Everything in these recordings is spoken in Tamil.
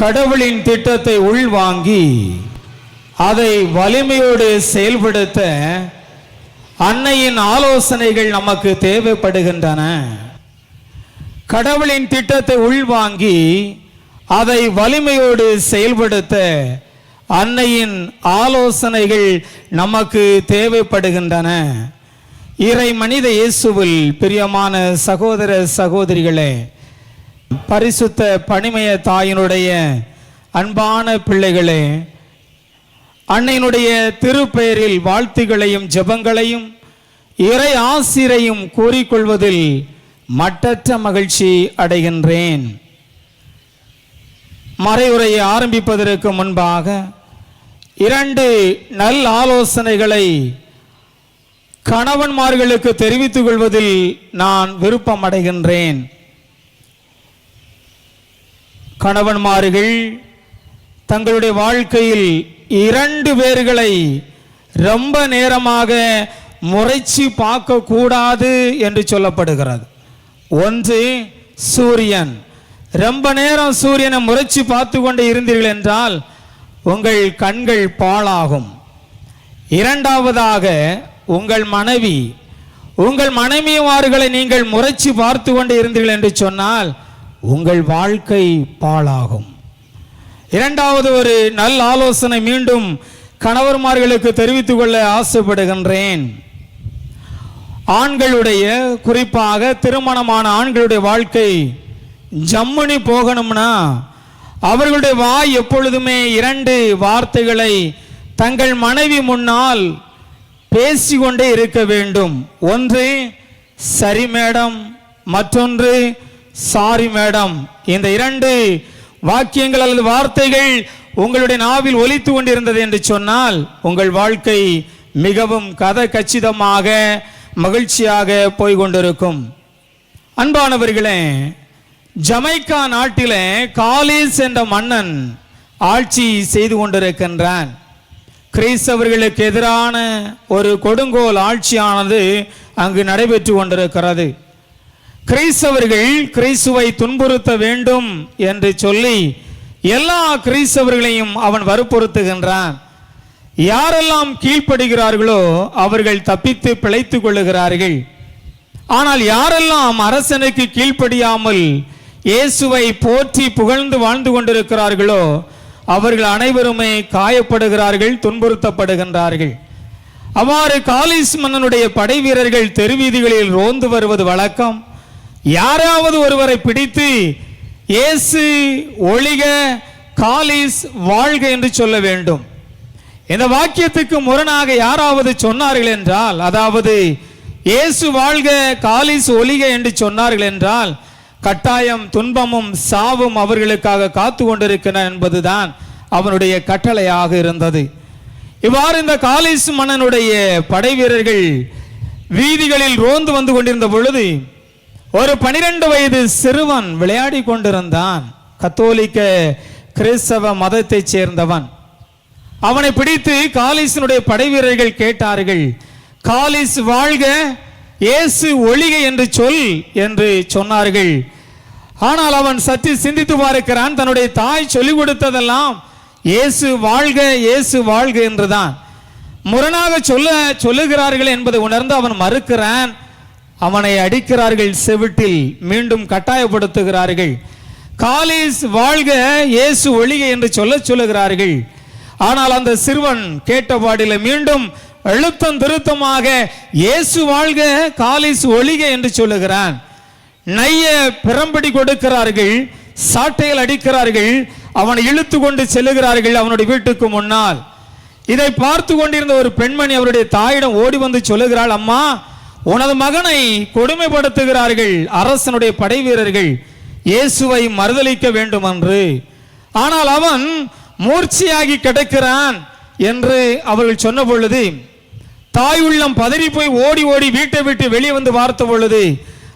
கடவுளின் திட்டத்தை உள்வாங்கி அதை வலிமையோடு செயல்படுத்த அன்னையின் ஆலோசனைகள் நமக்கு தேவைப்படுகின்றன. கடவுளின் திட்டத்தை உள்வாங்கி அதை வலிமையோடு செயல்படுத்த அன்னையின் ஆலோசனைகள் நமக்கு தேவைப்படுகின்றன. இறை மனித இயேசுவில் பிரியமான சகோதர சகோதரிகளே பரிசுத்த பணிமய தாயினுடைய அன்பான பிள்ளைகளே அன்னையினுடைய திருப்பெயரில் வாழ்த்துகளையும் ஜெபங்களையும் இறை ஆசிரையும் கூறிக்கொள்வதில் மட்டற்ற மகிழ்ச்சி அடைகின்றேன். மறைவுரையை ஆரம்பிப்பதற்கு முன்பாக இரண்டு நல் ஆலோசனைகளை கணவன்மார்களுக்கு தெரிவித்துக் கொள்வதில் நான் விருப்பம் அடைகின்றேன் கணவன்மார்கள் தங்களுடைய வாழ்க்கையில் இரண்டு பேர்களை ரொம்ப நேரமாக முறைச்சி பார்க்க கூடாது என்று சொல்லப்படுகிறது. ஒன்று சூரியன். ரொம்ப நேரம் சூரியனை முறைச்சி பார்த்து கொண்டு இருந்தீர்கள் என்றால் உங்கள் கண்கள் பாழாகும். இரண்டாவதாக உங்கள் மனைவி. உங்கள் மனைவிமார்களை நீங்கள் முறைச்சி பார்த்து கொண்டு இருந்தீர்கள் என்று சொன்னால் உங்கள் வாழ்க்கை பாழாகும். இரண்டாவது ஒரு நல் ஆலோசனை மீண்டும் கணவர்மார்களுக்கு தெரிவித்துக் கொள்ள ஆசைப்படுகின்றேன். ஆண்களுடைய குறிப்பாக திருமணமான ஆண்களுடைய வாழ்க்கை ஜம்முனி போகணும்னா அவர்களுடைய வாய் எப்பொழுதுமே இரண்டு வார்த்தைகளை தங்கள் மனைவி முன்னால் பேசிக்கொண்டே இருக்க வேண்டும். ஒன்று சரி மேடம். மற்றொன்று சாரி மேடம் இந்த இரண்டு வாக்கியங்கள் அல்லது வார்த்தைகள் உங்களுடைய நாவில் ஒலித்து கொண்டிருந்தது என்று சொன்னால் உங்கள் வாழ்க்கை மிகவும் கதை கச்சிதமாக மகிழ்ச்சியாக போய்கொண்டிருக்கும். அன்பானவர்களே ஜமைக்கா நாட்டிலே காலிஸ் என்ற மன்னன் ஆட்சி செய்து கொண்டிருக்கின்றான். கிறிஸ்தவர்களுக்கு எதிரான ஒரு கொடுங்கோல் ஆட்சியானது அங்கு நடைபெற்று கொண்டிருக்கிறது. கிறிஸ்தவர்கள் கிறிஸ்துவை துன்புறுத்த வேண்டும் என்று சொல்லி எல்லா கிறிஸ்தவர்களையும் அவன் வற்புறுத்துகின்றான். யாரெல்லாம் கீழ்ப்படுகிறார்களோ அவர்கள் தப்பித்து பிழைத்துக் கொள்ளுகிறார்கள். ஆனால் யாரெல்லாம் அரசனுக்கு கீழ்ப்படியாமல் இயேசுவை போற்றி புகழ்ந்து வாழ்ந்து கொண்டிருக்கிறார்களோ அவர்கள் அனைவருமே காயப்படுகிறார்கள் துன்புறுத்தப்படுகின்றார்கள். அவ்வாறு காலிஸ் மன்னனுடைய படை வீரர்கள் தெருவீதிகளில் ரோந்து வருவது வழக்கம். யாராவது ஒருவரை பிடித்து இயேசு ஒளிக காலிஸ் வாழ்க என்று சொல்ல வேண்டும். இந்த வாக்கியத்துக்கு முரணாக யாராவது சொன்னார்கள் என்றால் அதாவது இயேசு வாழ்க காலிஸ் ஒளிக என்று சொன்னார்கள் என்றால் கட்டாயம் துன்பமும் சாவும் அவர்களுக்காக காத்து கொண்டிருக்கின்றன என்பதுதான் அவனுடைய கட்டளையாக இருந்தது. இவ்வாறு இந்த காலிஸ் மன்னனுடைய படை வீரர்கள் வீதிகளில் ரோந்து வந்து கொண்டிருந்த பொழுது ஒரு பனிரெண்டு வயது சிறுவன் விளையாடி கொண்டிருந்தான். கத்தோலிக்க கிறிஸ்தவ மதத்தைச் சேர்ந்தவன். அவனை பிடித்து காலிஸினுடைய படை வீரர்கள் கேட்டார்கள் காலிஸ் வாழ்க இயேசு ஒளிக என்று சொல் என்று சொன்னார்கள். ஆனால் அவன் சத்தி சிந்தித்து பார்க்கிறான் தன்னுடைய தாய் சொல்லிக் கொடுத்ததெல்லாம் இயேசு வாழ்க இயேசு வாழ்க என்றுதான். முரணாக சொல்ல சொல்லுகிறார்கள் என்பதை உணர்ந்து அவன் மறுக்கிறான். அவனை அடிக்கிறார்கள் செவிட்டில் மீண்டும் கட்டாயப்படுத்துகிறார்கள். காலிஸ் வாழ்க இயேசு ஒழிக என்று சொல்ல சொல்லுகிறார்கள். ஆனால் அந்த சிறுவன் கேட்டபாடில மீண்டும் அழுத்தம் திருத்தமாக இயேசு வாழ்க காலிஸ் ஒளிக என்று சொல்லுகிறான். நைய பிரம்படி கொடுக்கிறார்கள் சாட்டையில் அடிக்கிறார்கள் அவனை இழுத்து கொண்டு செல்லுகிறார்கள் அவனுடைய வீட்டுக்கு முன்னால். இதை பார்த்து கொண்டிருந்த ஒரு பெண்மணி அவருடைய தாயிடம் ஓடி வந்து சொல்லுகிறாள் அம்மா உனது மகனை கொடுமைப்படுத்துகிறார்கள் அரசனுடைய படை வீரர்கள் இயேசுவை மறுதலிக்க வேண்டும் என்று ஆனால் அவன் மூர்ச்சையாகி கிடக்கிறான் என்று அவர்கள் சொன்ன பொழுது தாய் உள்ளம் பதறி போய் ஓடி ஓடி வீட்டை விட்டு வெளியே வந்து பார்த்த பொழுது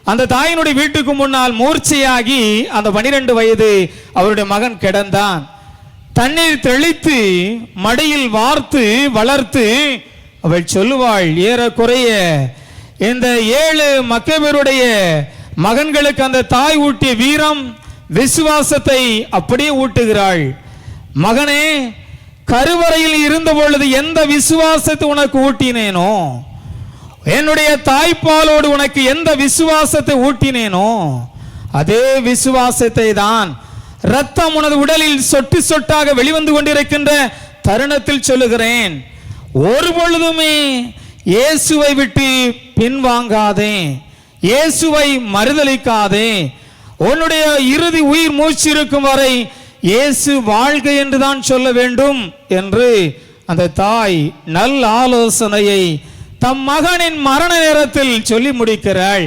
அந்த தாயினுடைய வீட்டுக்கு முன்னால் மூர்ச்சையாகி அந்த பனிரெண்டு வயது அவருடைய மகன் கிடந்தான். தண்ணீர் தெளித்து மடியில் வார்த்து வளர்த்து அவள் சொல்லுவாள் ஏறக்குறைய இந்த ஏழு மக்கவருடைய மகன்களுக்கு அந்த தாய் ஊட்டிய வீரம் விசுவாசத்தை அப்படியே ஊட்டுகிறாள். மகனே கருவறையில் இருந்த பொழுது எந்த விசுவாசத்தை உனக்கு ஊட்டினேனோ என்னுடைய தாய்ப்பாலோடு உனக்கு எந்த விசுவாசத்தை ஊட்டினேனோ அதே விசுவாசத்தை தான் ரத்தம் உனது உடலில் சொட்டு சொட்டாக வெளிவந்து கொண்டிருக்கின்ற தருணத்தில் சொல்லுகிறேன். ஒரு பொழுதுமே இயேசுவை விட்டு பின்வாங்காதே. இயேசுவை மறுதலிக்காதே. உன்னுடைய இறுதி உயிர் மூச்சு இருக்கும் வரை இயேசு வாழ்க என்று தான் சொல்ல வேண்டும் என்று அந்த தாய் நல் ஆலோசனையை தம் மகனின் மரண நேரத்தில் சொல்லி முடிக்கிறாள்.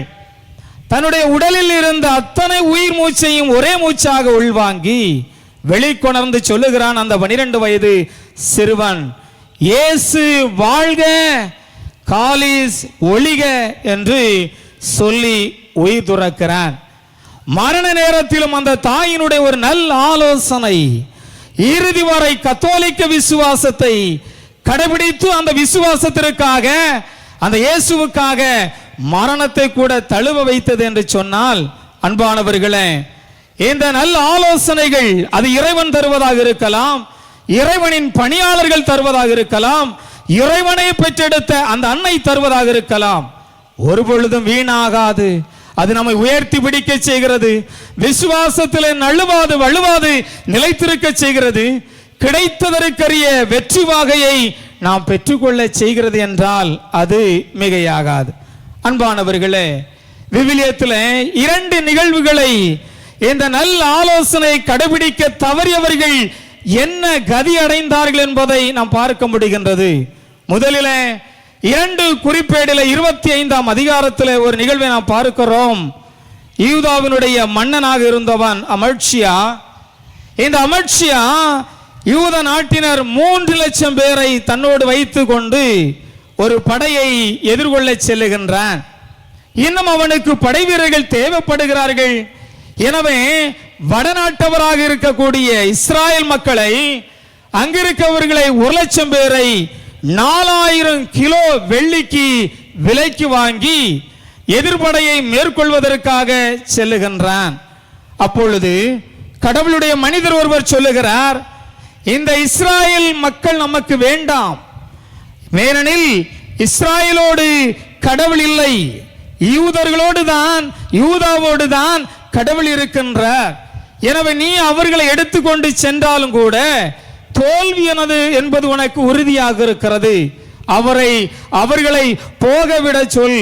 தன்னுடைய உடலில் இருந்த அத்தனை உயிர் மூச்சையும் ஒரே மூச்சாக உள்வாங்கி வெளிக்கொணர்ந்து சொல்லுகிறான் அந்த பனிரெண்டு வயது சிறுவன். இயேசு வாழ்க! காலிஸ் ஒளிக என்று சொல்லி உயிர் துறக்கிறான். மரண நேரத்திலும் அந்த தாயினுடைய ஒரு நல் ஆலோசனை இறுதி வரை கத்தோலிக்க விசுவாசத்தை கடைபிடித்து அந்த விசுவாசத்திற்காக அந்த இயேசுவுக்காக மரணத்தை கூட தழுவ வைத்தது என்று சொன்னால் அன்பானவர்களே இந்த நல்ல ஆலோசனைகள் அது இறைவன் தருவதாக இருக்கலாம் இறைவனின் பணியாளர்கள் தருவதாக இருக்கலாம் இறைவனை பெற்றெடுத்த அந்த அன்னை தருவதாக இருக்கலாம். ஒரு பொழுதும் வீணாகாது. அது நம்மை உயர்த்தி பிடிக்க செய்கிறது. விசுவாசத்தில் நழுவாது வழுவாது நிலைத்திருக்க செய்கிறது. கிடைத்ததற்கரிய வெற்றி வாகையை நாம் பெற்றுக்கொள்ள செய்கிறது என்றால் அது மிகையாகாது. அன்பானவர்களே விவிலியத்தில் இரண்டு நிகழ்வுகளை இந்த நல்ல ஆலோசனை கடைபிடிக்க தவறியவர்கள் என்ன கதி அடைந்தார்கள் என்பதை நாம் பார்க்க முடிகின்றது. முதலிலே இரண்டு குறிப்பேடில இருபத்தி ஐந்தாம் அதிகாரத்தில் ஒரு நிகழ்வை நாம் பார்க்கிறோம். யூதாவினுடைய மன்னனாக இருந்தவன் அமர்ஷியா இந்த அமர்ஷியா யூத நாட்டினர் மூன்று லட்சம் பேரை தன்னோடு வைத்து கொண்டு ஒரு படையை எதிர்கொள்ள செல்லுகின்றான். இன்னும் அவனுக்கு படை வீரர்கள் தேவைப்படுகிறார்கள். எனவே வடநாட்டவராக இருக்கக்கூடிய இஸ்ராயல் மக்களை அங்கிருக்கவர்களை ஒரு லட்சம் பேரை நாலாயிரம் கிலோ வெள்ளிக்கு விலைக்கு வாங்கி எதிர்படையை மேற்கொள்வதற்காக செல்லுகின்றான். அப்பொழுது கடவுளுடைய மனிதர் ஒருவர் சொல்லுகிறார் இந்த இஸ்ராயல் மக்கள் நமக்கு வேண்டாம். ஏனெனில் இஸ்ராயலோடு கடவுள் இல்லை. யூதர்களோடு தான் யூதாவோடு தான் கடவுள் இருக்கின்றார். எனவே நீ அவர்களை எடுத்துக்கொண்டு சென்றாலும் கூட தோல்வி எனது என்பது உனக்கு உறுதியாக இருக்கிறது. அவரை அவர்களை போகவிட சொல்.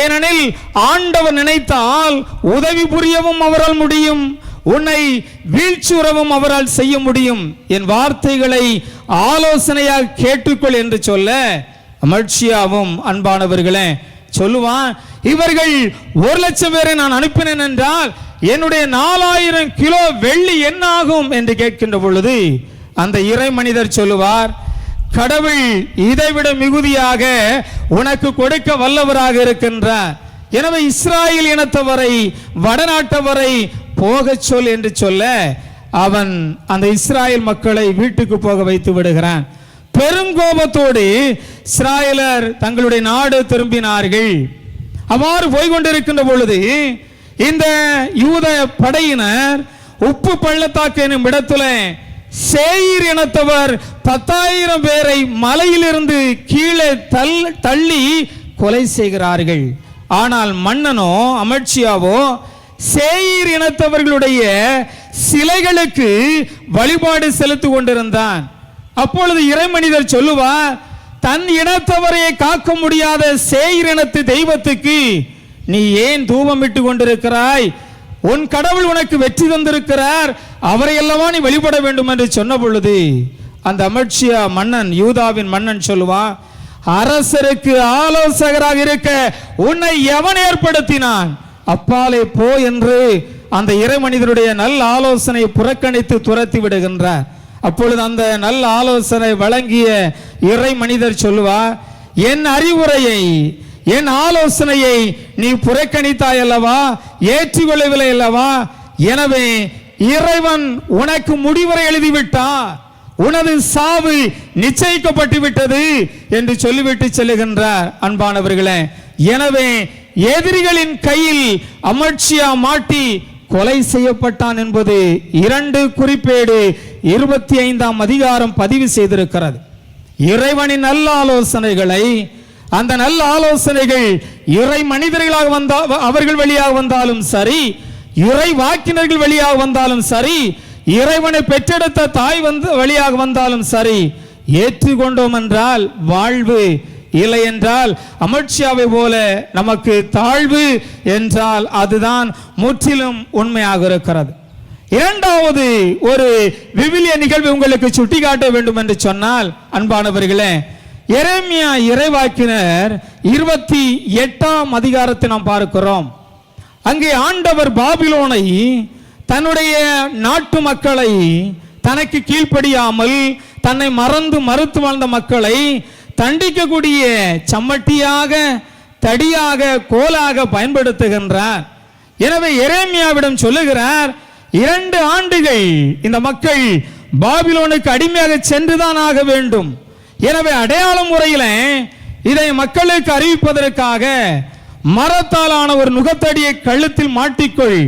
ஏனெனில் ஆண்டவர் நினைத்தால் உதவி புரியவும் அவரால் முடியும். உன்னை வீழ்ச்சுறவும் அவரால் செய்ய முடியும். என் வார்த்தைகளை ஆலோசனையாக கேட்டுக்கொள் என்று சொல்ல அமர்ஷியாவும் அன்பானவர்களே சொல்லுவான் இவர்கள் ஒரு லட்சம் பேரை நான் அனுப்பினேன் என்றால் என்னுடைய நாலாயிரம் கிலோ வெள்ளி என்ன ஆகும் என்று கேட்கின்ற பொழுது அந்த இறை மனிதர் சொல்லுவார் கடவுள் இதைவிட மிகுதியாக உனக்கு கொடுக்க வல்லவராக இருக்கின்றார். எனவே இஸ்ராயல் இனத்தவரை வடநாட்டவரை போகச் சொல் என்று சொல்ல அவன் அந்த இஸ்ராயல் மக்களை வீட்டுக்கு போக வைத்து விடுகிறான். பெரும் கோபத்தோடு இஸ்ராயலர் தங்களுடைய நாடு திரும்பினார்கள். அவ்வாறு போய் கொண்டிருக்கின்ற பொழுது இந்த யூத படையினர் உப்பு பள்ளத்தாக்கு எனும் இடத்துல சேயீர் இனத்தவர் பத்தாயிரம் பேரை மலையிலிருந்து கீழே தள் தள்ளி கொலை செய்கிறார்கள். ஆனால் மன்னனோ அமர்ச்சியாவோ சேயீர் இனத்தவர்களுடைய சிலைகளுக்கு வழிபாடு செலுத்தி கொண்டிருந்தான். அப்பொழுது இறைமனிதர் சொல்லுவார் தன் இனத்தவரை காக்க முடியாத சேயிர் இனத்து தெய்வத்துக்கு நீ ஏன் தூபமிட்டு கொண்டிருக்கிறாய்? உன் கடவுள் உனக்கு வெற்றி தந்திருக்கிறார். அவரை அல்லவா நீ வழிபட வேண்டும் என்று சொன்ன பொழுது அந்த அமர்ஷியா மன்னன் யூதாவின் மன்னன் சொல்லுவான் அரசருக்கு ஆலோசகராக இருக்க உன்னை எவன் ஏற்படுத்தினான்? அப்பாலே போ என்று அந்த இறைமனிதருடைய நல்ல ஆலோசனையை புறக்கணித்து துரத்தி விடுகின்றார். அப்பொழுது அந்த நல்ல ஆலோசனை வழங்கிய இறை மனிதர் சொல்லுவார் என் அறிவுரையை என் ஆலோசனையை நீ புறக்கணித்தாய் அல்லவா ஏற்றுக்கொள்ளவில்லை அல்லவா எனவே இறைவன் உனக்கு முடிவுரை எழுதிவிட்டார். உனது சாவு நிச்சயிக்கப்பட்டு விட்டது என்று சொல்லிவிட்டு செல்லுகின்றார் அன்பானவர்களே. எனவே எதிரிகளின் கையில் அமர்ச்சியா மாட்டி கொலை செய்யப்பட்டான் என்பது இரண்டு குறிப்பேடு இருபத்தி ஐந்தாம் அதிகாரம் பதிவு செய்திருக்கிறது. இறைவனின் நல்ல ஆலோசனைகளை அந்த நல்ல ஆலோசனைகள் இறை மனிதர்களாக வந்தா அவர்கள் வழியாக வந்தாலும் சரி இறை வாக்கினர்கள் வழியாக வந்தாலும் சரி இறைவனை பெற்றெடுத்த தாய் வந்து வழியாக வந்தாலும் சரி ஏற்றுக்கொண்டோம் என்றால் வாழ்வு இல்லை என்றால் அமர்ச்சியாவை போல நமக்கு தாழ்வு என்றால் அதுதான் முற்றிலும் உண்மையாக இருக்கிறது. இரண்டாவது ஒரு விவிலிய நிகழ்வு உங்களுக்கு சுட்டிக்காட்ட வேண்டும் என்று சொன்னால் அன்பானவர்களே எரேமியா இறைவாக்கினர் இருபத்தி எட்டாம் அதிகாரத்தை நாம் பார்க்கிறோம். அங்கே ஆண்டவர் பாபிலோனை தன்னுடைய நாட்டு மக்களை தனக்கு கீழ்ப்படியாமல் தன்னை மறந்து மறுத்து வாழ்ந்த மக்களை தண்டிக்கக்கூடிய சம்மட்டியாக தடியாக கோலாக பயன்படுத்துகின்றார். எனவே எரேமியாவிடம் சொல்லுகிறார் இரண்டு ஆண்டுகள் இந்த மக்கள் பாபிலோனுக்கு அடிமையாக சென்றுதான் ஆக வேண்டும். எனவே அடையாள முறையில இதை மக்களுக்கு அறிவிப்பதற்காக மரத்தாலான ஒரு நுகத்தடியை கழுத்தில் மாட்டிக்கொள்.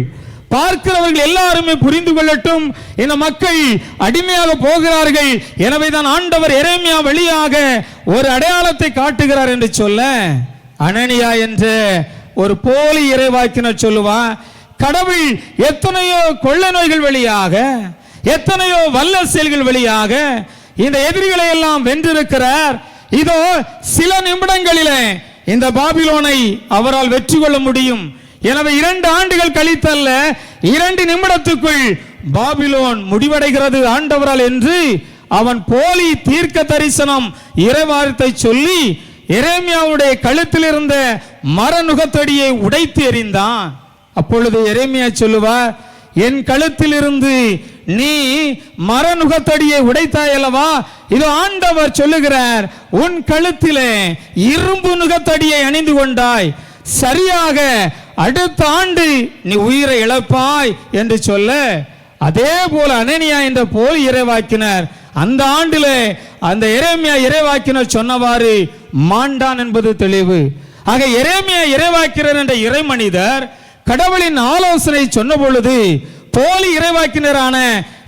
பார்க்கிறவர்கள் எல்லாருமே புரிந்து கொள்ளட்டும். இந்த மக்கள் அடிமையாக போகிறார்கள். எனவே தான் ஆண்டவர் எரேமியா வழியாக ஒரு அடையாளத்தை காட்டுகிறார் என்று சொல்ல அனனியா என்ற ஒரு போலி இறைவாக்கினர் சொல்லுவா கடவுள் எத்தனையோ கொள்ள நோய்கள் வழியாக எத்தனையோ வல்ல செயல்கள் வழியாக இந்த எதிரிகளை எல்லாம் வென்றிருக்கிறார். இதோ சில நிமிடங்களிலே இந்த பாபிலோனை அவரால் வெற்றி கொள்ள முடியும். எனவே இரண்டு ஆண்டுகள் கழித்தல்ல இரண்டு நிமிடத்துக்குள் பாபிலோன் முடிவடைகிறது ஆண்டவரால் என்று அவன் போலி தீர்க்க தரிசனம் இறைவாரத்தை சொல்லி எரேமியாவுடைய கழுத்தில் இருந்த மரநுகத்தடியை உடைத்து எறிந்தான். அப்பொழுது எரேமியா சொல்லுவார் என் கழுத்தில் இருந்து நீ மரநுகத்தடியை உடைத்தாய் அல்லவா இது ஆண்டவர் சொல்லுகிறார் உன் கழுத்திலே இரும்பு நுகத்தடியை அணிந்து கொண்டாய். சரியாக அடுத்த ஆண்டு நீ உயிரை இழப்பாய் என்று சொல்ல அதே போல அனனியா என்ற போல் இறைவாக்கினர் அந்த ஆண்டிலே அந்த இறைமையா இறைவாக்கினர் சொன்னவாறு மாண்டான் என்பது தெளிவு. ஆக இறைமையா இறைவாக்கினர் என்ற இறைமனிதர் கடவுளின் ஆலோசனை சொன்ன பொழுது போலி இறைவாக்கினரான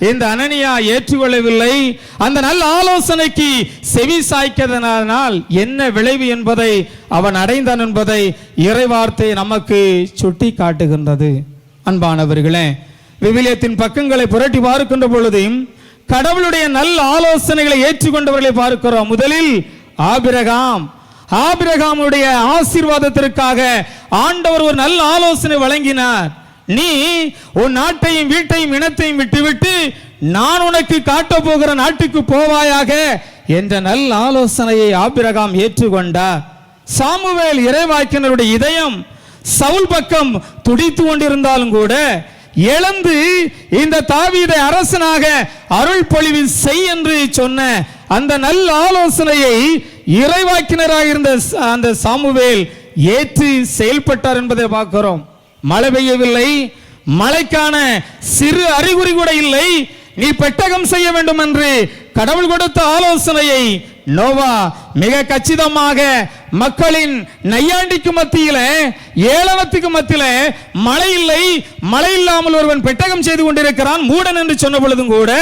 இந்த அனனியா ஏற்றுக்கொள்ளவில்லை. அந்த நல்ல ஆலோசனைக்கு செவி சாய்க்கதனால் என்ன விளைவு என்பதை அவன் அடைந்தான் என்பதை இறைவார்த்தை நமக்கு சுட்டி காட்டுகின்றது அன்பானவர்களே விவிலியத்தின் பக்கங்களை புரட்டி பார்க்கின்ற பொழுதையும் கடவுளுடைய நல்ல ஆலோசனைகளை ஏற்றுக்கொண்டவர்களை பார்க்கிறோம். முதலில் ஆபிரகாம் ஆபிரகாமுடைய ஆசீர்வாதத்திற்காக ஆண்டவர் ஒரு நல்ல ஆலோசனை வழங்கினார். நீ உன் நாட்டையும் வீட்டையும் இனத்தையும் விட்டுவிட்டு நான் உனக்கு காட்ட போகிற நாட்டுக்கு போவாயாக என்ற நல்ல ஆலோசனையை ஆபிரகாம் ஏற்றுக்கொண்டார். சாமுவேல் இறைவாக்கினருடைய இதயம் சவுல் பக்கம் துடித்து கொண்டிருந்தாலும் கூட எழுந்து இந்த தாவீதை அரசனாக அருள் பொழிவில் செய் என்று சொன்ன அந்த நல்ல ஆலோசனையை இறைவாக்கினராக இருந்த அந்த சாமுவேல் ஏற்று செயல்பட்டார் என்பதை பார்க்கிறோம். மழை பெய்யவில்லை மழைக்கான சிறு அறிகுறி கூட இல்லை. நீ பெட்டகம் செய்ய வேண்டும் என்று கடவுள் கொடுத்த ஆலோசனையை நோவா மிக கச்சிதமாக மக்களின் நையாண்டிக்கு மத்தியில ஏளனத்துக்கு மத்தியில மழை இல்லை மழை இல்லாமல் ஒருவன் பெட்டகம் செய்து கொண்டிருக்கிறான் மூடன் என்று சொன்ன பொழுதும் கூட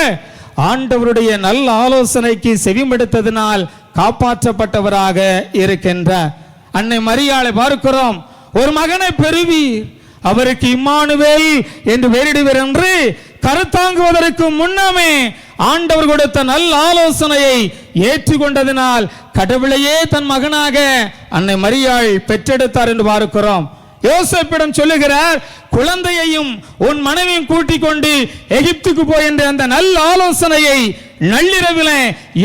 ஆண்டவருடைய நல்ல ஆலோசனைக்கு செவிமடுத்ததினால் காப்பாற்றப்பட்டவராக இருக்கின்றார். அன்னை மரியாளை பார்க்கிறோம். ஒரு மகனை பெறுவீர். அவருக்கு இம்மானுவேல் என்று வேறிடுவர் என்று கருத்தாங்குவதற்கு முன்னமே ஆண்டவர் கொடுத்த நல்ல ஆலோசனையை ஏற்றுக்கொண்டதினால் கடவுளையே தன் மகனாக அன்னை மரியாள் பெற்றெடுத்தார் என்று பார்க்கிறோம். யோசப்பிடம் சொல்லுகிறார் குழந்தையையும் உன் மனைவியும் கூட்டிக் கொண்டு எகிப்துக்கு போய் என்ற அந்த நல்ல ஆலோசனையை நள்ளிரவில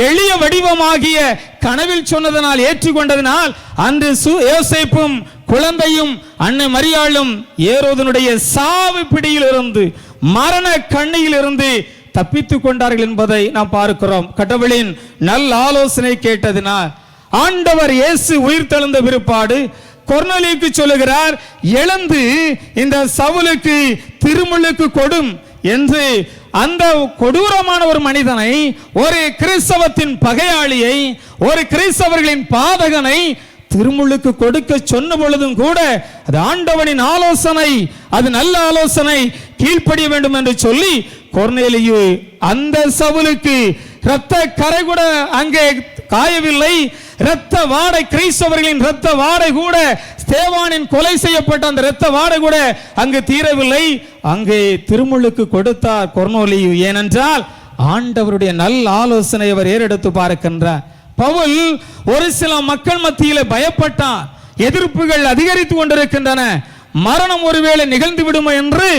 எளிய வடிவமாகிய கனவில் சொன்னதனால் ஏற்றுக்கொண்டதனால் அன்று சு- யோசேப்பும் குழந்தையும் அன்னை மரியாளும் ஏரோதனுடைய சாவு பிடியிலிருந்து மரண கண்ணியிலிருந்து தப்பித்துக் கொண்டார்கள் என்பதை நாம் பார்க்கிறோம். கடவுளின் நல்ல ஆலோசனை கேட்டதினால் ஆண்டவர் இயேசு உயிர் தெழுந்த பிற்பாடு கொர்னலிக்கு சொல்லுகிறார் எழுந்து இந்த சவுலுக்கு திருமுழுக்கு கொடும் என்று அந்த கொடூரமான ஒரு மனிதனை ஒரு கிறிஸ்தவத்தின் பகையாளியை ஒரு கிறிஸ்தவர்களின் பாதகனை திருமுழுக்கு கொடுக்க சொன்ன பொழுதும் கூட அது ஆண்டவனின் ஆலோசனை அது நல்ல ஆலோசனை கீழ்ப்படிய வேண்டும் என்று சொல்லி கொர்னேலியு அந்த சவுலுக்கு இரத்த கரை கூட அங்கே காயவில்லை. இரத்த வாடை கிறிஸ்தவர்களின் இரத்த வாடை கூட ஸ்தேவானின் கொலை செய்யப்பட்ட அந்த இரத்த வாடை கூட அங்கு தீரவில்லை. அங்கே திருமுழுக்கு கொடுத்தார் கொர்னோலியு. ஏனென்றால் ஆண்டவருடைய நல்ல ஆலோசனை அவர் ஏறெடுத்து பார்க்கின்றார். பவுல் ஒரு சில மக்கள் மத்தியில பயப்பட்டான் எதிர்ப்புகள் அதிகரித்து கொண்டிருக்கின்றன. மரணம் ஒருவேளை நிகழ்ந்து விடுமோ என்று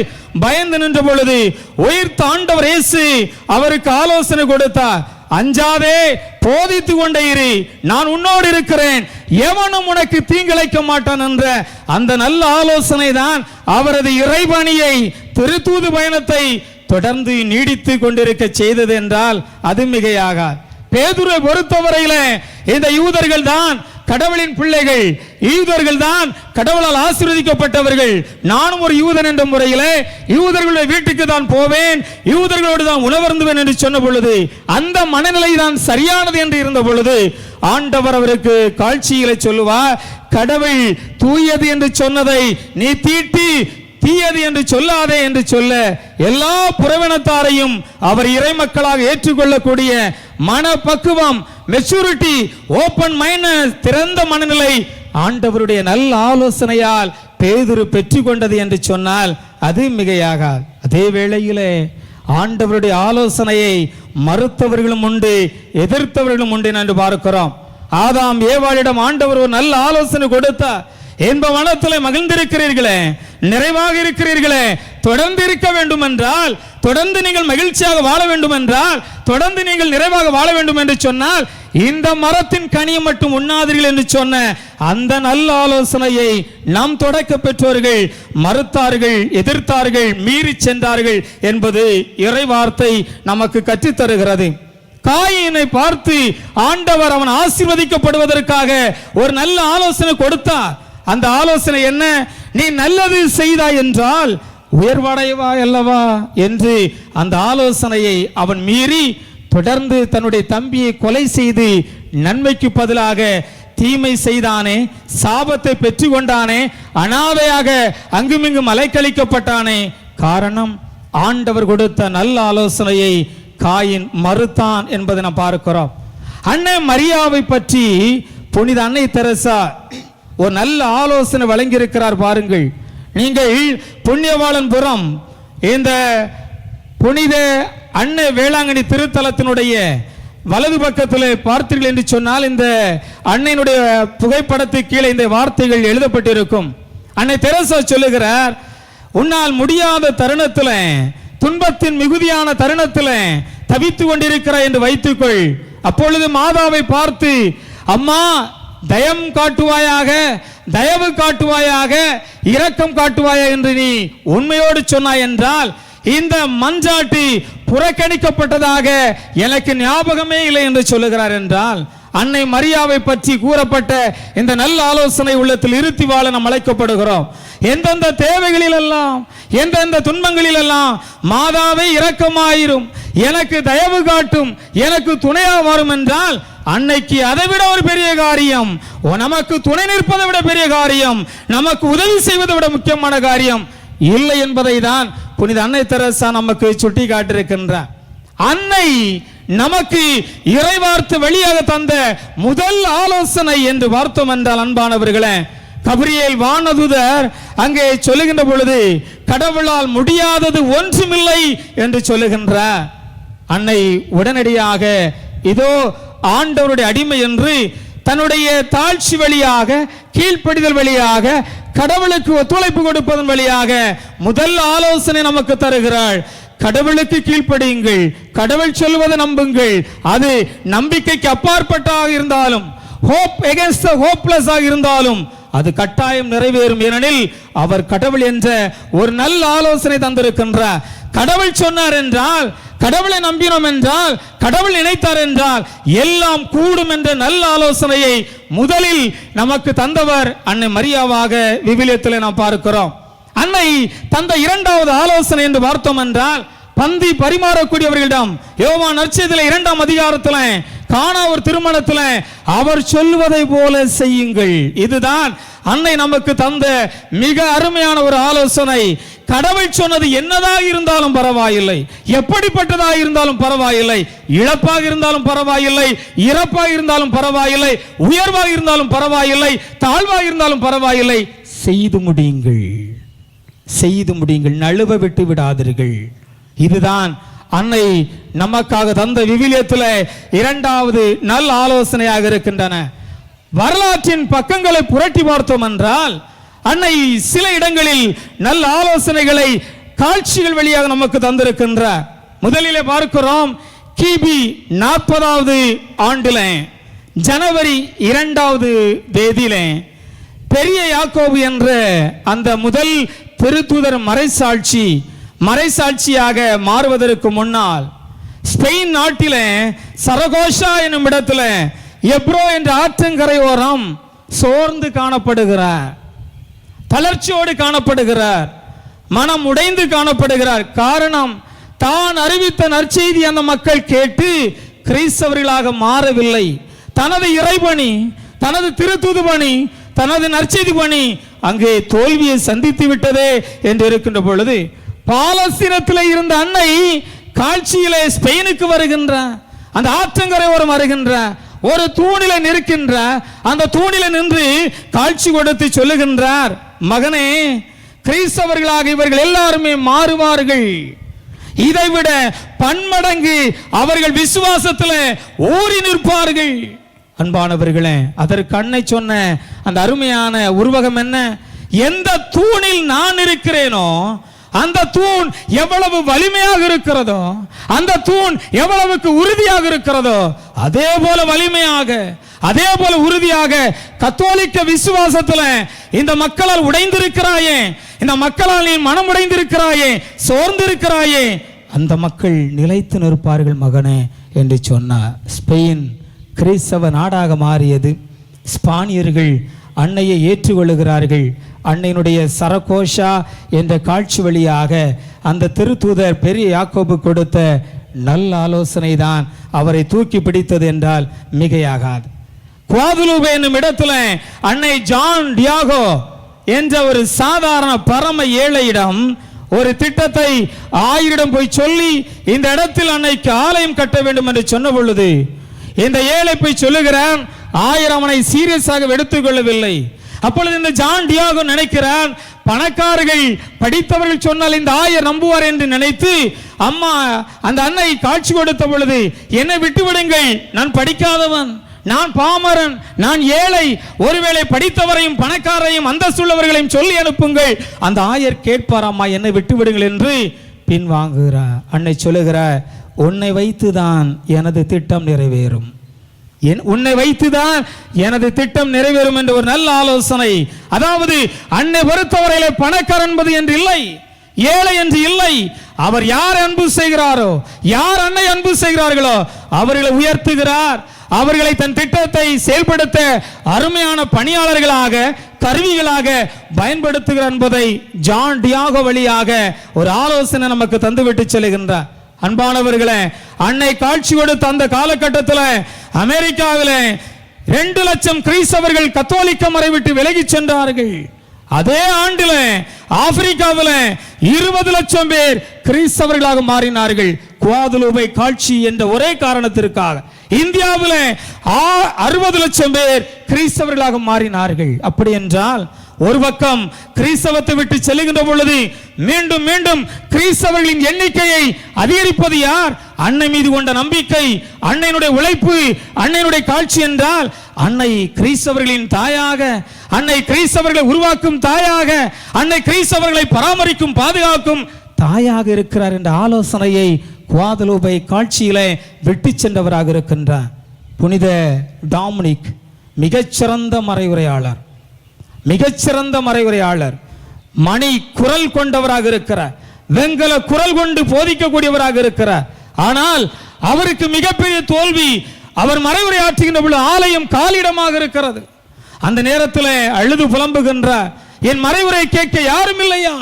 பயந்து நின்ற பொழுது உயிர்த்த ஆண்டவர் இயேசு அவருக்கு ஆலோசனை கொடுத்தார். அஞ்சாதே போதித்து கொண்டே இரு. நான் உன்னோடு இருக்கிறேன். எவனும் உனக்கு தீங்கிழைக்க மாட்டான் என்ற அந்த நல்ல ஆலோசனை தான் அவரது இறைபணியை திருத்தூது பயணத்தை தொடர்ந்து நீடித்து கொண்டிருக்க செய்தது என்றால் அது மிகையாகாது. பேதுரை பொறுத்தவரையில இந்த யூதர்கள் தான் கடவுளின் பிள்ளைகள். யூதர்கள் தான் கடவுளால் ஆசீர்வதிக்கப்பட்டவர்கள். நானும் ஒரு யூதன் என்ற முறையில யூதர்களுடைய வீட்டுக்கு தான் போவேன். யூதர்களோடு தான் உணவருந்துவேன் என்று சொன்ன பொழுது அந்த மனநிலை தான் சரியானது என்று இருந்த பொழுது ஆண்டவர் அவருக்கு காட்சிகளை சொல்லுவார் கடவுள் தூயது என்று சொன்னதை நீ தீட்டி தீயது என்று சொல்லாதே என்று சொல்ல எல்லா புறவினத்தாரையும் அவர் இறை மக்களாக ஏற்றுக்கொள்ளக்கூடிய மனப்பக்குவம் மெச்சூரிட்டி ஓபன் மைண்ட் திறந்த மனநிலை ஆண்டவருடைய நல்ல ஆலோசனையால் பேதுரு பெற்றுக்கொண்டது என்று சொன்னால் அது மிகையாகாது. அதே வேளையிலே ஆண்டவருடைய ஆலோசனையை மறுத்தவர்களும் உண்டு எதிர்த்தவர்களும் உண்டு என்று பார்க்கிறோம். ஆதாம் ஏவாளிடம் ஆண்டவர் ஒரு நல்ல ஆலோசனை கொடுத்தார். என்ப வனத்தில் மகிழ்ந்திருக்கிறீர்களே நிறைவாக இருக்கிறீர்களே தொடர்ந்து இருக்க வேண்டும் என்றால் தொடர்ந்து நீங்கள் மகிழ்ச்சியாக வாழ வேண்டும் என்றால் தொடர்ந்து நீங்கள் நிறைவாக வாழ வேண்டும் என்று சொன்னால் இந்த மரத்தின் கனியை மட்டும் உண்ணாதீர்கள் என்று சொன்ன அந்த நல்ல ஆலோசனையை நாம் தொடக்க பெற்றோர்கள் மறுத்தார்கள் எதிர்த்தார்கள் மீறி சென்றார்கள் என்பது இறை வார்த்தை நமக்கு கற்றுத் தருகிறது காயினை பார்த்து ஆண்டவர் அவன் ஆசீர்வதிக்கப்படுவதற்காக ஒரு நல்ல ஆலோசனை கொடுத்தார். அந்த ஆலோசனை என்ன? நீ நல்லது செய்தாய் என்றால் உயர்வடைவா அல்லவா என்று அந்த ஆலோசனையை அவன் மீறி தொடர்ந்து தன்னுடைய தம்பியை கொலை செய்து நன்மைக்கு பதிலாக தீமை செய்தானே சாபத்தை பெற்று கொண்டானே அனாதையாக அங்குமிங்கும் அலைக்கழிக்கப்பட்டானே. காரணம் ஆண்டவர் கொடுத்த நல்ல ஆலோசனையை காயின் மறுத்தான் என்பதை நாம் பார்க்கிறோம். அன்னை மரியாவை பற்றி புனித அன்னை தெரசா ஒரு நல்ல ஆலோசனை வழங்கியிருக்கிறார் பாருங்கள். நீங்கள் புண்ணியவாளன்புரம் இந்த புனித அன்னை வேளாங்கண்ணி திருத்தலத்தினுடைய வலது பக்கத்தில் பார்த்தீர்கள் என்று சொன்னால் இந்த அன்னையினுடைய புகைப்படத்து கீழே இந்த வார்த்தைகள் எழுதப்பட்டிருக்கும். அன்னை தெரசா சொல்லுகிறார் உன்னால் முடியாத தருணத்தில் துன்பத்தின் மிகுதியான தருணத்தில் தவித்து கொண்டிருக்கிறாய் என்று வைத்துக்கொள். அப்பொழுது மாதாவை பார்த்து அம்மா தயம் காட்டுவாயாக தயவு காட்டுவாயாக இரக்கம் காட்டுவாயா என்று நீ உண்மையோடு சொன்னாய் என்றால் இந்த மஞ்சாட்டி புறக்கணிக்கப்பட்டதாக எனக்கு ஞாபகமே இல்லை என்று சொல்லுகிறார் என்றால் அன்னை மரியாவை பற்றி கூறப்பட்ட இந்த நல்ல ஆலோசனை உள்ளத்தில் இருத்தி வாழ நாம் அழைக்கப்படுகிறோம். எந்தெந்த தேவைகளில் எல்லாம் எந்தெந்த துன்பங்களிலெல்லாம் மாதாவே மாதாவை இரக்கமாயிரும் எனக்கு தயவு காட்டும் எனக்கு துணையாக வரும் என்றால் அன்னைக்கு அதை விட ஒரு பெரிய காரியம். நமக்கு துணை நிற்பதை விட பெரிய காரியம். நமக்கு உதவி செய்வதை விட முக்கியமான காரியம். இல்லை என்பதை தான் புனித அன்னை தெரசா நமக்கு சுட்டி காட்டியிருக்கின்றார் அன்னை நமக்கு இறைவார்த்து வெளியாக தந்த முதல் ஆலோசனை என்று பார்த்தோம் என்றால் அன்பானவர்களே கபிரியல் வானதுதர் அங்கே சொல்லுகின்ற பொழுது கடவுளால் முடியாதது ஒன்றுமில்லை என்று சொல்லுகின்றார். அன்னை உடனடியாக இதோ ஆண்டவருடைய அடிமை என்று தன்னுடைய தாழ்ச்சி வழியாக கீழ்ப்படிதல் வழியாக கடவுளுக்கு ஒத்துழைப்பு கொடுப்பதன் வழியாக முதல் ஆலோசனை நமக்கு தருகிறாள். கடவுளுக்கு கீழ்ப்படியுங்கள். கடவுள் சொல்வதை நம்புங்கள். அது நம்பிக்கைக்கு அப்பாற்பட்டாக இருந்தாலும் ஹோப் எகேன்ஸ்ட் ஹோப்லெஸ் ஆக இருந்தாலும் அது கட்டாயம் நிறைவேறும். ஏனெனில் அவர் கடவுள் என்ற ஒரு நல்ல ஆலோசனை தந்திருக்கின்றார். கடவுள் சொன்னார் என்றால் கடவுளை நம்பினோம் என்றால் கடவுள் நினைத்தார் என்றால் எல்லாம் கூடும் என்ற நல்ல ஆலோசனையை முதலில் நமக்கு தந்தவர் அன்னை மரியாவாக விவிலியத்தில் நாம் பார்க்கிறோம். அன்னை தந்த இரண்டாவது ஆலோசனை என்று பார்த்தோம் என்றால் பந்தி பரிமாறக்கூடியவர்களிடம் யோவான் நற்செய்தியில இரண்டாம் அதிகாரத்தில் காணா ஒரு திருமணத்துல அவர் சொல்வதை போல செய்யுங்கள். இதுதான் அன்னை நமக்கு தந்த மிக அருமையான ஒரு ஆலோசனை. கடவுள் சொன்னது என்னதாக இருந்தாலும் பரவாயில்லை. எப்படிப்பட்டதாக இருந்தாலும் பரவாயில்லை. இழப்பாக இருந்தாலும் பரவாயில்லை. இறப்பாக இருந்தாலும் பரவாயில்லை. உயர்வாக இருந்தாலும் பரவாயில்லை. தாழ்வாக இருந்தாலும் பரவாயில்லை. செய்து முடியுங்கள். செய்து முடியுங்கள். நழுவ விட்டு விடாதீர்கள். இதுதான் அன்னை நமக்காக தந்த விவிலியத்தில் இரண்டாவது நல் ஆலோசனையாக இருக்கின்றன. வரலாற்றின் பக்கங்களை புரட்டி பார்த்தோம் என்றால் அன்னை சில இடங்களில் நல்ல ஆலோசனைகளை காட்சிகள் வழியாக நமக்கு தந்திருக்கின்ற. முதலிலே பார்க்கிறோம் கிபி நாற்பதாவது ஆண்டுல ஜனவரி இரண்டாவது தேதியில பெரிய யாக்கோபு என்ற அந்த முதல் திருத்துதர் மறைசாட்சி மறைசாட்சியாக மாறுவதற்கு முன்னால் ஸ்பெயின் நாட்டிலே சரகோஷா என்னும் இடத்துல எப்ரோ என்ற ஆற்றங்கரை ஓரம் சோர்ந்து காணப்படுகிறார். தளர்ச்சியோடு காணப்படுகிறார். மனம் உடைந்து காணப்படுகிறார். காரணம் தான் அறிவித்த நற்செய்தி அந்த மக்கள் கேட்டு கிறிஸ்தவர்களாக மாறவில்லை. தனது இறைபணி தனது திருத்துது பணி தனது நற்செய்தி பணி அங்கே தோல்வியை சந்தித்து விட்டதே என்று இருக்கின்ற பொழுது பாலஸ்தீனத்தில் இருந்த அன்னை காட்சியிலே ஸ்பெயினுக்கு வருகின்ற அந்த ஆற்றங்கரை ஓரம் வருகின்ற ஒரு தூணில நிற்கின்ற அந்த தூணில நின்று காட்சி கொடுத்து சொல்லுகின்றார் மகனே கிறிஸ்தவர்களாக இவர்கள் எல்லாருமே மாறுவார்கள். இதைவிட பன்மடங்கு அவர்கள் விசுவாசத்தில் ஊறி நிற்பார்கள். அன்பானவர்களே அதற்கு அன்னை சொன்ன அந்த அருமையான உருவகம் என்ன? எந்த தூணில் நான் இருக்கிறேனோ அந்த தூண் எவ்வளவு வலிமையாக இருக்கிறதோ அந்த தூண் எவ்வளவுக்கு உறுதியாக இருக்கிறதோ அதே போல வலிமையாக அதே போல உறுதியாக கத்தோலிக்க விசுவாசத்துல இந்த மக்களால் உடைந்திருக்கிறாயே இந்த மக்களால் நீ மனம் உடைந்திருக்கிறாயே சோர்ந்திருக்கிறாயே அந்த மக்கள் நிலைத்து நிற்பார்கள் மகனே என்று சொன்னார். ஸ்பெயின் கிறிஸ்தவ நாடாக மாறியது. ஸ்பானியர்கள் அன்னையை ஏற்றுக்கொள்ளுகிறார்கள். அன்னையினுடைய சரகோஷா என்ற காட்சி வழியாக அந்த திருத்தூதர் பெரிய யாக்கோபு கொடுத்த நல்ல ஆலோசனை தான் அவரை தூக்கி பிடித்தது என்றால் மிகையாகாது. குவாதுலூபே என்னும் இடத்துல அன்னை ஜான் டியாகோ என்ற ஒரு சாதாரண பரம ஏழையிடம் ஒரு திட்டத்தை ஆயிரிடம் போய் சொல்லி இந்த இடத்தில் அன்னைக்கு ஆலயம் கட்ட வேண்டும் என்று சொன்ன பொழுது இந்த ஏழை போய் சொல்லுகிறான் ஆயிரம் அவனை சீரியஸாக எடுத்துக்கொள்ளவில்லை அப்பொழுது இந்த ஜான் டியாகோ நினைக்கிறான் பணக்காரர்கள் படித்தவர்கள் சொன்னால் இந்த ஆயர் நம்புவார் என்று நினைத்து அம்மா அந்த அன்னை காட்சி கொடுத்த பொழுது என்னை விட்டு விடுங்கள் நான் படிக்காதவன் நான் பாமரன் நான் ஏழை. ஒருவேளை படித்தவரையும் பணக்காரையும் அந்தஸ்துள்ளவர்களையும் சொல்லி அனுப்புங்கள். அந்த ஆயர் கேட்பார் அம்மா என்னை விட்டுவிடுங்கள் என்று பின்வாங்குகிறார். அன்னை சொல்லுகிறார் உன்னை வைத்துதான் எனது திட்டம் நிறைவேறும். என் உன்னை வைத்துதான் எனது திட்டம் நிறைவேறும் என்ற ஒரு நல்ல ஆலோசனை. அதாவது அன்னை பொறுத்தவரையிலே பணக்காரன் என்பது என்று இல்லை ஏழை என்று இல்லை. அவர் யார் அன்பு செய்கிறாரோ யார் அன்னை அன்பு செய்கிறார்களோ அவர்களை உயர்த்துகிறார். அவர்களை தன் திட்டத்தை செயல்படுத்த அருமையான பணியாளர்களாக கருவிகளாக பயன்படுத்துகிறார் என்பதை ஜான் டியாகோ வழியாக ஒரு ஆலோசனை நமக்கு தந்துவிட்டு செல்கின்றார். அன்பானவர்களே அன்னை காட்சி கொடுத்த அந்த காலகட்டத்தில் அமெரிக்காவில் ரெண்டு லட்சம் கிறிஸ்தவர்கள் கத்தோலிக்க முறை விட்டு விலகி சென்றார்கள். அதே ஆண்டில் ஆப்பிரிக்காவில் இருபது லட்சம் பேர் கிறிஸ்தவர்களாக மாறினார்கள். குவாதுலூபை காட்சி என்ற ஒரே காரணத்திற்காக. இந்தியாவில் அறுபது லட்சம் பேர் கிறிஸ்தவர்களாக மாறினார்கள். அப்படி என்றால் ஒரு பக்கம் கிறிஸ்தவத்தை விட்டு செல்லுகின்ற பொழுது மீண்டும் மீண்டும் கிறிஸ்தவர்களின் எண்ணிக்கையை அதிகரிப்பது யார்? அன்னை மீது கொண்ட நம்பிக்கை அன்னையினுடைய உழைப்பு அன்னையினுடைய காட்சி என்றால் அன்னை கிறிஸ்தவர்களின் தாயாக அன்னை கிறிஸ்தவர்களை உருவாக்கும் தாயாக அன்னை கிறிஸ்தவர்களை பராமரிக்கும் பாதுகாக்கும் தாயாக இருக்கிறார் என்ற ஆலோசனையை குவாதலூபை காட்சியிலே விட்டு சென்றவராக இருக்கின்றார். புனித டாமினிக் மிகச்சிறந்த மறைவுரையாளர். மிகச்சிறந்த மறைவுரையாளர் மணி குரல் கொண்டவராக இருக்கிறார் வெங்கல குரல் கொண்டு போதிக்கக்கூடியவராக இருக்கிறார் ஆனால் அவருக்கு மிகப்பெரிய தோல்வி அவர் மறைவுரையாற்றுகின்ற பொழுது ஆலயம் காலிடமாக இருக்கிறது. அந்த நேரத்தில் அழுது புலம்புகின்ற என் மறைவுரை கேட்க யாரும் இல்லையா?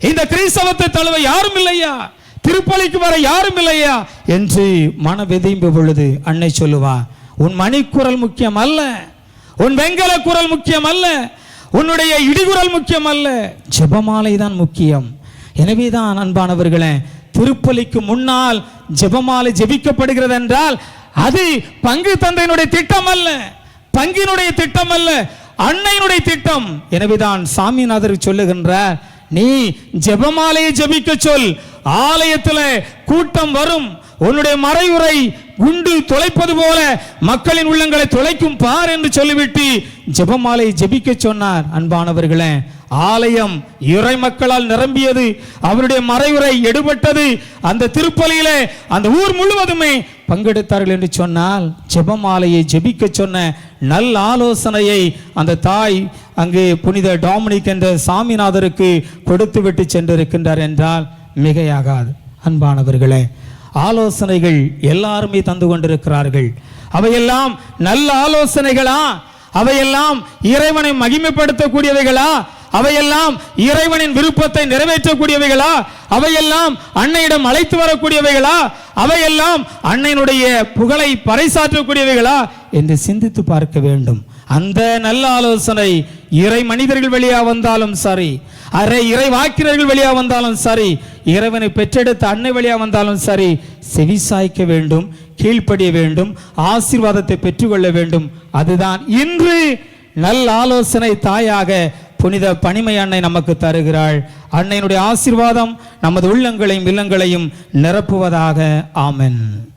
இந்த கிறிஸ்தவத்தை தழுவ யாரும் இல்லையா? திருப்பலிக்கு வர யாரும் இல்லையா? என்று மன விதைம்பு பொழுது அன்னை சொல்லுவா உன் மணிக்குரல் முக்கியம் அல்ல. உன் வெங்கல குரல் முக்கியம் அல்ல. உன்னுடைய இடிகுரல் முக்கியம் அல்ல ஜெபமாலை தான் முக்கியம். எனவே தான் அன்பானவர்களே திருப்பலிக்கு முன்னால் ஜெபமாலை ஜெபிக்கப்படுகிறது என்றால் அது பங்கு தந்தையினுடைய திட்டம் அல்ல பங்கினுடைய திட்டம் அல்ல அன்னையினுடைய திட்டம். எனவேதான் சாமிநாதர் சொல்லுகின்றார் நீ ஜெபமாலையை ஜெபிக்க சொல். ஆலயத்துல கூட்டம் வரும். உன்னுடைய மறைவுரை குண்டு தொலைப்பது போல மக்களின் உள்ளங்களை தொலைக்கும் பார் என்று சொல்லிவிட்டு ஜெபமாலை ஜெபிக்க சொன்னார். அன்பானவர்களே ஆலயம் இறை மக்களால் நிரம்பியது அவருடைய மறைவுரை எடுபட்டது. அந்த திருப்பலியில அந்த ஊர் முழுவதுமே பங்கெடுத்தார்கள் என்று சொன்னால் ஜெபமாலையை ஜெபிக்க சொன்ன நல் ஆலோசனையை அந்த தாய் அங்கே புனித டாமினிக் என்ற சாமிநாதருக்கு கொடுத்து விட்டு சென்றிருக்கின்றார் என்றால் மிகையாகாது. அன்பானவர்களே ஆலோசனைகள் எல்லாருமே தந்து கொண்டிருக்கிறார்கள். அவையெல்லாம் நல்ல ஆலோசனைகளா? அவையெல்லாம் இறைவனை மகிமைப்படுத்தக்கூடியவைகளா? அவையெல்லாம் இறைவனின் விருப்பத்தை நிறைவேற்றக்கூடியவைகளா? அவையெல்லாம் அன்னையிடம் அழைத்து வரக்கூடியவைகளா? அவையெல்லாம் அன்னையினுடைய புகழை பறைசாற்றக்கூடியவைகளா? என்று சிந்தித்து பார்க்க வேண்டும். அந்த நல்ல ஆலோசனை இறை மனிதர்கள் வழியாக வந்தாலும் சரி அரை இறை வாக்கினர்கள் வழியாக வந்தாலும் சரி இறைவனை பெற்றெடுத்த அன்னை வழியா வந்தாலும் சரி செவிசாய்க்க வேண்டும் கீழ்ப்படிய வேண்டும் ஆசீர்வாதத்தை பெற்றுக்கொள்ள வேண்டும். அதுதான் இன்று நல்ல ஆலோசனை தாயாக புனித பனிமை அன்னை நமக்கு தருகிறாள். அன்னையினுடைய ஆசீர்வாதம் நமது உள்ளங்களையும் இல்லங்களையும் நிரப்புவதாக. ஆமென்.